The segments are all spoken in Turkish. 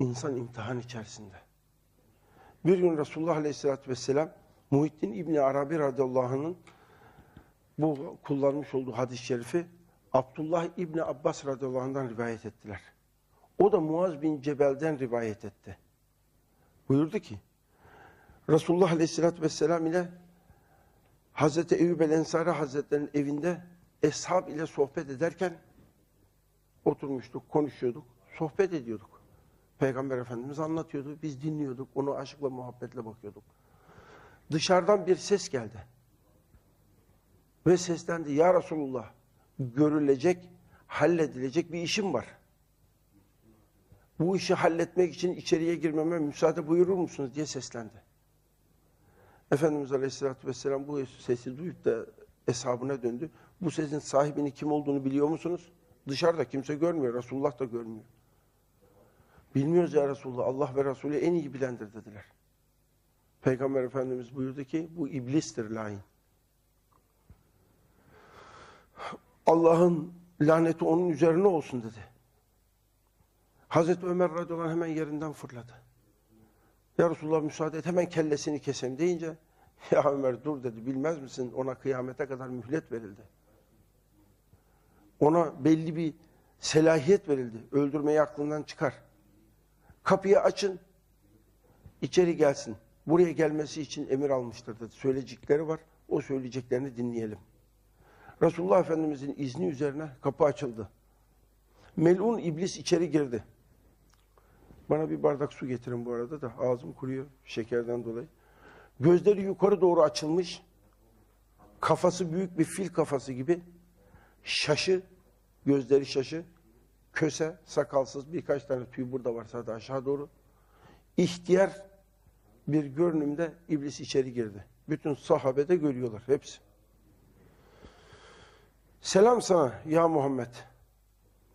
İnsan imtihan içerisinde. Bir gün Resulullah Aleyhisselatü Vesselam Muhittin İbni Arabi radıyallahu anh'ın bu kullanmış olduğu hadis-i şerifi Abdullah İbni Abbas radıyallahu anh'dan rivayet ettiler. O da Muaz bin Cebel'den rivayet etti. Buyurdu ki Resulullah Aleyhisselatü Vesselam ile Hazreti Eyyub el Ensari Hazretleri'nin evinde eshab ile sohbet ederken oturmuştuk, konuşuyorduk, sohbet ediyorduk. Peygamber Efendimiz anlatıyordu, biz dinliyorduk, onu aşkla, muhabbetle bakıyorduk. Dışarıdan bir ses geldi. Ve seslendi, Ya Resulullah, görülecek, halledilecek bir işim var. Bu işi halletmek için içeriye girmeme müsaade buyurur musunuz diye seslendi. Efendimiz Aleyhisselatü Vesselam bu sesi duyup da eshabına döndü. Bu sesin sahibinin kim olduğunu biliyor musunuz? Dışarıda kimse görmüyor, Resulullah da görmüyor. Bilmiyoruz ya Resulullah, Allah ve Resulü en iyi bilendir dediler. Peygamber Efendimiz buyurdu ki, bu iblistir lain. Allah'ın laneti onun üzerine olsun dedi. Hazreti Ömer radıyallahu hemen yerinden fırladı. Ya Resulullah müsaade et hemen kellesini keseyim deyince ya Ömer dur dedi bilmez misin ona kıyamete kadar mühlet verildi. Ona belli bir selahiyet verildi. Öldürmeyi aklından çıkar. Kapıyı açın içeri gelsin. Buraya gelmesi için emir almıştır dedi. Söyleyecekleri var. O söyleyeceklerini dinleyelim. Resulullah Efendimizin izni üzerine kapı açıldı. Melun iblis içeri girdi. Bana bir bardak su getirin bu arada da ağzım kuruyor şekerden dolayı. Gözleri yukarı doğru açılmış. Kafası büyük bir fil kafası gibi. Şaşı, gözleri şaşı. Köse, sakalsız birkaç tane tüy burada var sadece aşağı doğru. İhtiyar bir görünümde iblis içeri girdi. Bütün sahabe de görüyorlar hepsi. Selam sana ya Muhammed.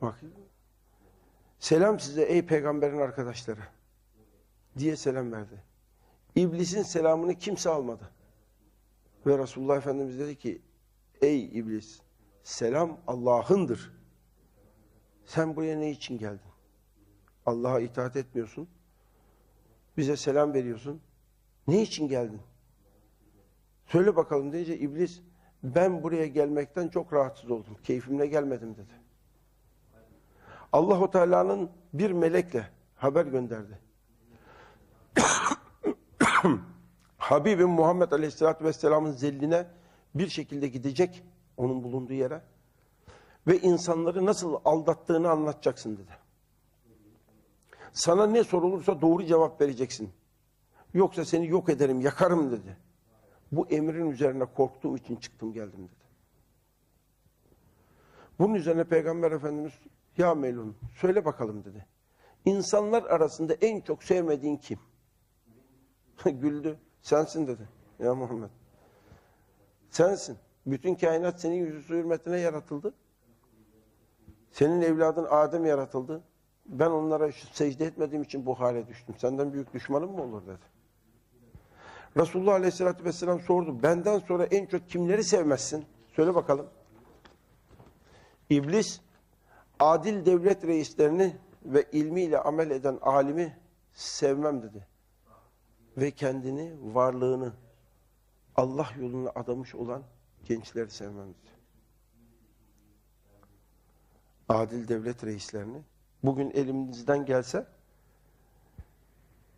Bak Selam size ey peygamberin arkadaşları diye selam verdi. İblisin selamını kimse almadı. Ve Resulullah Efendimiz dedi ki ey iblis selam Allah'ındır. Sen buraya ne için geldin? Allah'a itaat etmiyorsun. Bize selam veriyorsun. Ne için geldin? Söyle bakalım deyince iblis ben buraya gelmekten çok rahatsız oldum. Keyfimle gelmedim dedi. Allahu Teala'nın bir melekle haber gönderdi. Habibim Muhammed Aleyhisselatü Vesselam'ın zelline bir şekilde gidecek onun bulunduğu yere ve insanları nasıl aldattığını anlatacaksın dedi. Sana ne sorulursa doğru cevap vereceksin. Yoksa seni yok ederim, yakarım dedi. Bu emrin üzerine korktuğum için çıktım geldim dedi. Bunun üzerine Peygamber Efendimiz ya Melun söyle bakalım dedi. İnsanlar arasında en çok sevmediğin kim? Güldü. Sensin dedi. Ya Muhammed. Sensin. Bütün kainat senin yüzü hürmetine yaratıldı. Senin evladın Adem yaratıldı. Ben onlara secde etmediğim için bu hale düştüm. Senden büyük düşmanım mı olur dedi. Resulullah Aleyhisselatü Vesselam sordu. Benden sonra en çok kimleri sevmezsin? Söyle bakalım. İblis adil devlet reislerini ve ilmiyle amel eden alimi sevmem dedi. Ve kendini, varlığını Allah yoluna adamış olan gençleri sevmem dedi. Adil devlet reislerini bugün elimizden gelse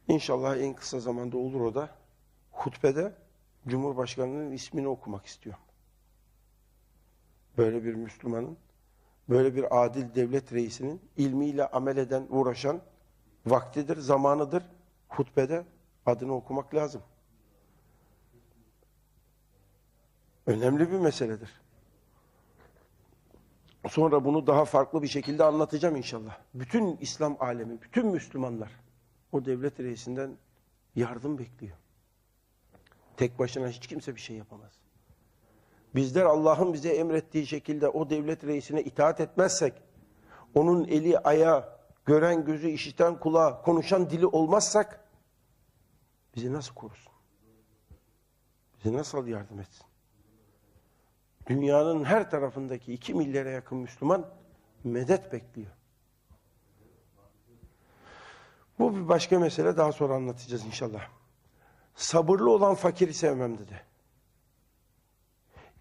inşallah en kısa zamanda olur o da hutbede Cumhurbaşkanı'nın ismini okumak istiyorum. Böyle bir Müslümanın böyle bir adil devlet reisinin ilmiyle amel eden, uğraşan vaktidir, zamanıdır. Hutbede adını okumak lazım. Önemli bir meseledir. Sonra bunu daha farklı bir şekilde anlatacağım inşallah. Bütün İslam alemi, bütün Müslümanlar o devlet reisinden yardım bekliyor. Tek başına hiç kimse bir şey yapamaz. Bizler Allah'ın bize emrettiği şekilde o devlet reisine itaat etmezsek, onun eli, ayağı, gören gözü, işiten kulağı, konuşan dili olmazsak, bizi nasıl korusun? Bizi nasıl yardım etsin? Dünyanın her tarafındaki iki milyara yakın Müslüman medet bekliyor. Bu bir başka mesele daha sonra anlatacağız inşallah. Sabırlı olan fakiri sevmem dedi.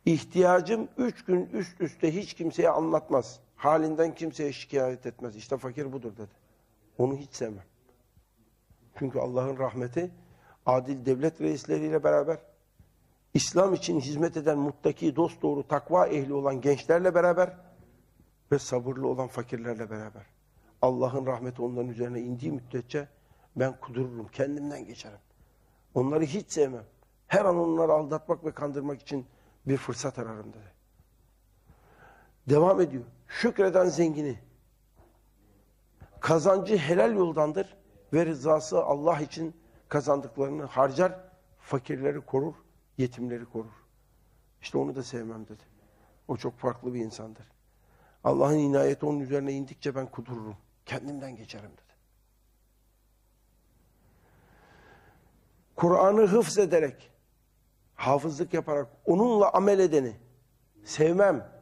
İhtiyacım üç gün üst üste hiç kimseye anlatmaz. Halinden kimseye şikayet etmez. İşte fakir budur dedi. Onu hiç sevmem. Çünkü Allah'ın rahmeti adil devlet reisleriyle beraber İslam için hizmet eden muttaki, dost doğru, takva ehli olan gençlerle beraber ve sabırlı olan fakirlerle beraber. Allah'ın rahmeti onların üzerine indiği müddetçe ben kudururum, kendimden geçerim. Onları hiç sevmem. Her an onları aldatmak ve kandırmak için bir fırsat ararım dedi. Devam ediyor. Şükreden zengini. Kazancı helal yoldandır ve rızası Allah için kazandıklarını harcar, fakirleri korur, yetimleri korur. İşte onu da sevmem dedi. O çok farklı bir insandır. Allah'ın inayeti onun üzerine indikçe ben kudururum. Kendimden geçerim dedi. Kur'an'ı hıfz ederek, hafızlık yaparak, onunla amel edeni sevmem.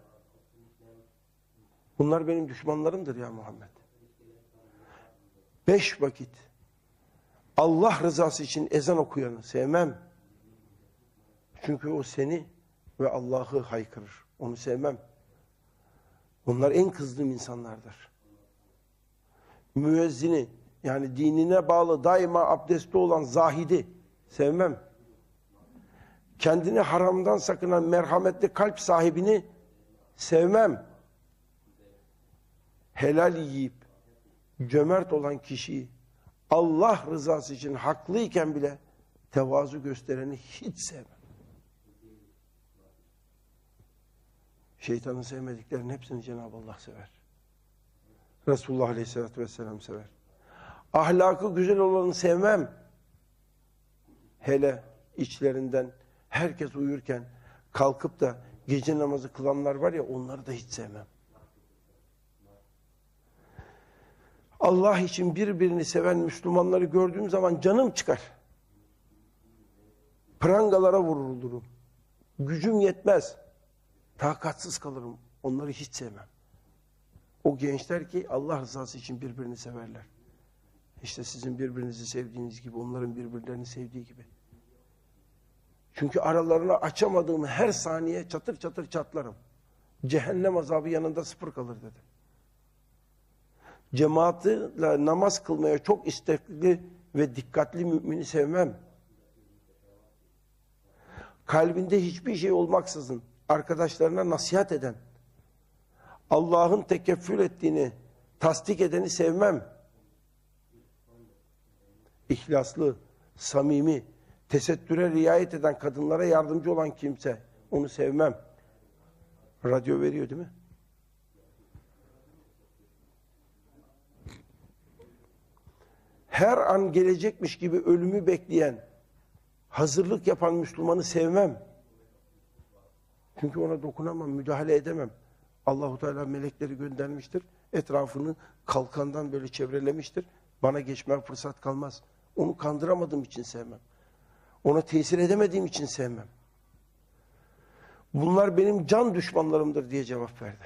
Bunlar benim düşmanlarımdır ya Muhammed. Beş vakit Allah rızası için ezan okuyanı sevmem. Çünkü o seni ve Allah'ı haykırır. Onu sevmem. Onlar en kızdığım insanlardır. Müezzini yani dinine bağlı daima abdestli olan zahidi sevmem. Kendini haramdan sakınan merhametli kalp sahibini sevmem. Helal yiyip cömert olan kişiyi Allah rızası için haklıyken bile tevazu göstereni hiç sevmem. Şeytanın sevmediklerinin hepsini Cenab-ı Allah sever. Resulullah Aleyhisselatü Vesselam sever. Ahlakı güzel olanı sevmem. Hele içlerinden herkes uyurken kalkıp da gece namazı kılanlar var ya onları da hiç sevmem. Allah için birbirini seven Müslümanları gördüğüm zaman canım çıkar. Prangalara vurulurum. Gücüm yetmez. Takatsız kalırım. Onları hiç sevmem. O gençler ki Allah rızası için birbirini severler. İşte sizin birbirinizi sevdiğiniz gibi onların birbirlerini sevdiği gibi. Çünkü aralarına açamadığım her saniye çatır çatır çatlarım. Cehennem azabı yanında sıfır kalır dedi. Cemaatle namaz kılmaya çok istekli ve dikkatli mümini sevmem. Kalbinde hiçbir şey olmaksızın arkadaşlarına nasihat eden, Allah'ın tekeffül ettiğini tasdik edeni sevmem. İhlaslı, samimi, tesettüre riayet eden kadınlara yardımcı olan kimse, onu sevmem. Radyo veriyor değil mi? Her an gelecekmiş gibi ölümü bekleyen, hazırlık yapan Müslümanı sevmem. Çünkü ona dokunamam, müdahale edemem. Allahu Teala melekleri göndermiştir. Etrafını kalkandan böyle çevrelemiştir. Bana geçmeye fırsat kalmaz. Onu kandıramadığım için sevmem. Ona tesir edemediğim için sevmem. Bunlar benim can düşmanlarımdır diye cevap verdi.